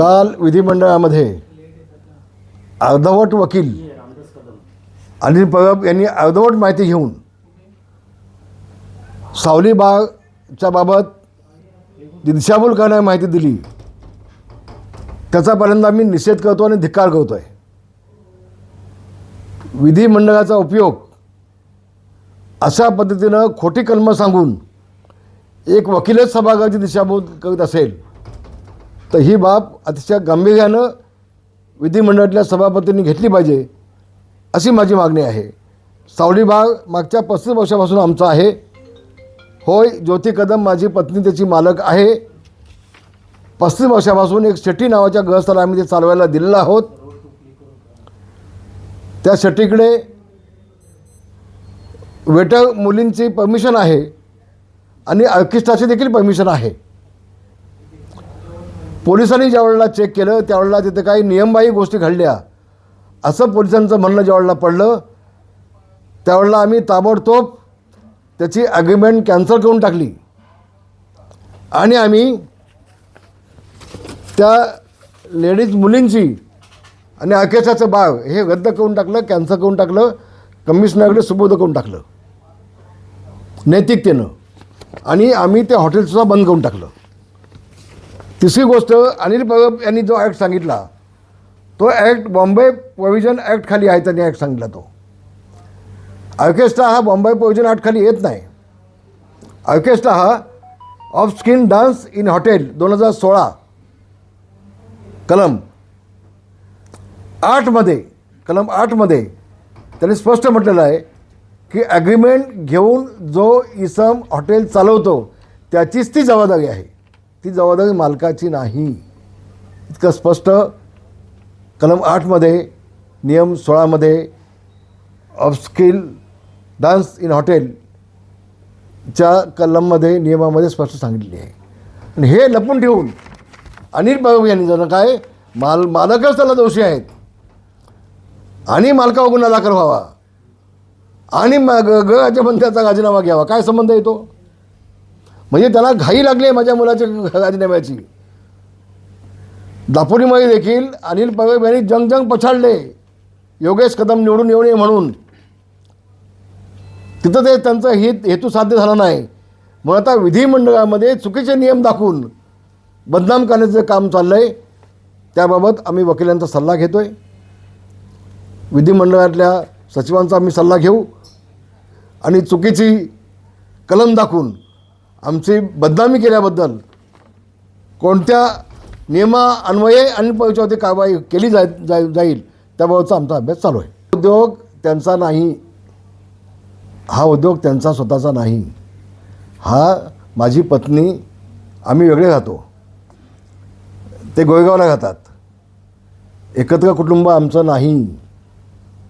काल विधिमंडळामध्ये अर्धवट वकील अनिल परब यांनी अर्धवट माहिती घेऊन सावली बागच्या बाबत जी दिशाभूल करणारी माहिती दिली. त्याचापर्यंत आम्ही निषेध करतो आणि धिक्कार करतो आहे विधिमंडळाचा उपयोग अशा पद्धतीनं खोटी कलमं सांगून एक वकीलच सभागृहाची दिशाभूल करत असेल तर ही बाब अतिशय गांभीर्यानं विधिमंडळातल्या सभापतींनी घेतली पाहिजे अशी माझी मागणी आहे. सावली बाग मागच्या पस्तीस वर्षापासून आमचा आहे. होय ज्योती कदम माझी पत्नी त्याची मालक आहे. पस्तीस वर्षापासून एक शेट्टी नावाच्या गृहस्थाला आम्ही ते चालवायला दिलेलं आहोत. त्या शेट्टीकडे वेटर मुलींची परमिशन आहे आणि ऑर्केस्ट्राची देखील परमिशन आहे. पोलिसांनी ज्यावेळेला चेक केलं त्यावेळेला तिथे काही नियमबाह्य गोष्टी घडल्या. असं पोलिसांचं म्हणणं ज्यावेळेला पडलं त्यावेळेला आम्ही ताबडतोब त्याची ॲग्रीमेंट कॅन्सल करून टाकली. आणि आम्ही त्या लेडीज मुलींची आणि अकेशाचं बाग हे रद्द करून टाकलं कॅन्सल करून टाकलं कमिशनरकडे सुबोध करून टाकलं. नैतिकतेनं. आणि आम्ही ते हॉटेलसुद्धा बंद करून टाकलं. तिसरी गोष्ट अनिल परब यांनी जो ॲक्ट सांगितला तो ॲक्ट बॉम्बे प्रोव्हिजन ॲक्ट खाली आहे त्यांनी ॲक्ट सांगितला तो. ऑर्केस्ट्रा हा बॉम्बे प्रोव्हिजन ॲक्टखाली येत नाही. ऑर्केस्ट्रा हा off skin dance in hotel दोन हजार सोळा कलम आठमध्ये कलम आठमध्ये त्यांनी स्पष्ट म्हटलेलं आहे की ॲग्रीमेंट घेऊन जो इसम हॉटेल चालवतो त्याचीच ती जबाबदारी आहे. ती जबाबदारी मालकाची नाही. इतकं स्पष्ट कलम आठमध्ये नियम सोळामध्ये ऑफस्किल डान्स इन हॉटेलच्या कलममध्ये नियमामध्ये स्पष्ट सांगितले आहे. आणि हे लपून ठेवून अनिल बाबू यांनी जर काय माल मालकच त्याला दोषी आहेत. आणि मालकावर गुन्हा दाखल व्हावा. आणि मग ग राज्यमंत्र्याचा राजीनामा घ्यावा. काय संबंध येतो म्हणजे त्याला घाई लागली आहे माझ्या मुलाच्या राजीनाम्याची दापोलीमध्ये देखील अनिल पवेब यांनी जंग जंग पछाडले. योगेश कदम निवडून येऊ नये म्हणून. तिथं ते त्यांचा हित हेतू साध्य झाला नाही. मग आता विधिमंडळामध्ये चुकीचे नियम दाखवून बदनाम करण्याचं काम चाललं आहे त्याबाबत आम्ही वकिलांचा सल्ला घेतो आहे विधिमंडळातल्या सचिवांचा आम्ही सल्ला घेऊ. आणि चुकीची कलम दाखवून आमची बदनामी केल्याबद्दल कोणत्या नियमा अन्वये आणि परीक्षावरती कारवाई केली जाय जाय जाईल त्याबाबतचा आमचा अभ्यास चालू आहे. उद्योग त्यांचा नाही. हा उद्योग त्यांचा स्वतःचा नाही. हा माझी पत्नी आम्ही वेगळे राहतो. ते गोयगावला राहतात. एकत्र कुटुंब आमचं नाही.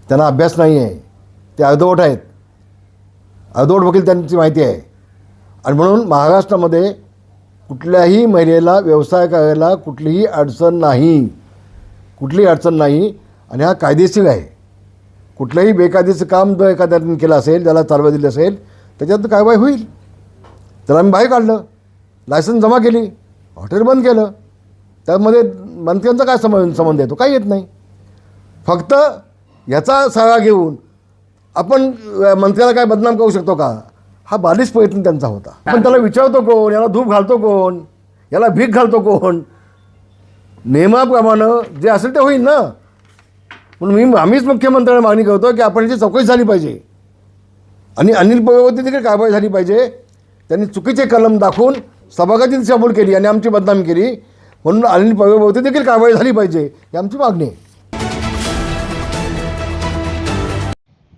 त्यांना अभ्यास नाही आहे ते अर्धवट आहेत. अर्धवट वकील त्यांची माहिती आहे. आणि म्हणून महाराष्ट्रामध्ये कुठल्याही महिलेला व्यवसाय करायला कुठलीही अडचण नाही. कुठलीही अडचण नाही आणि हा कायदेशीर आहे. कुठलंही बेकायदेचं काम जर एखाद्याने केलं असेल ज्याला चालवा दिली असेल त्याच्यात कारवाई होईल. त्याला आम्ही बाहेर काढलं. लायसन्स जमा केली. हॉटेल बंद केलं. त्यामध्ये मंत्र्यांचा काय संबंध संबंध येतो काही येत नाही. फक्त याचा सहारा घेऊन आपण मंत्र्याला काय बदनाम करू शकतो का? हा बालिश प्रयत्न त्यांचा होता. पण त्याला विचारतो कोण? याला धूप घालतो कोण? याला भीक घालतो कोण? नियमाप्रमाणे जे असेल ते होईल ना. म्हणून मी आम्हीच मुख्यमंत्र्यांना मागणी करतो की आपण याची चौकशी झाली पाहिजे. आणि अनिल पवेवरती देखील कारवाई झाली पाहिजे. त्यांनी चुकीचे कलम दाखवून सभागती दिशाभूल केली आणि आमची बदनामी केली. म्हणून अनिल पवेवरती देखील कारवाई झाली पाहिजे. ही आमची मागणी आहे.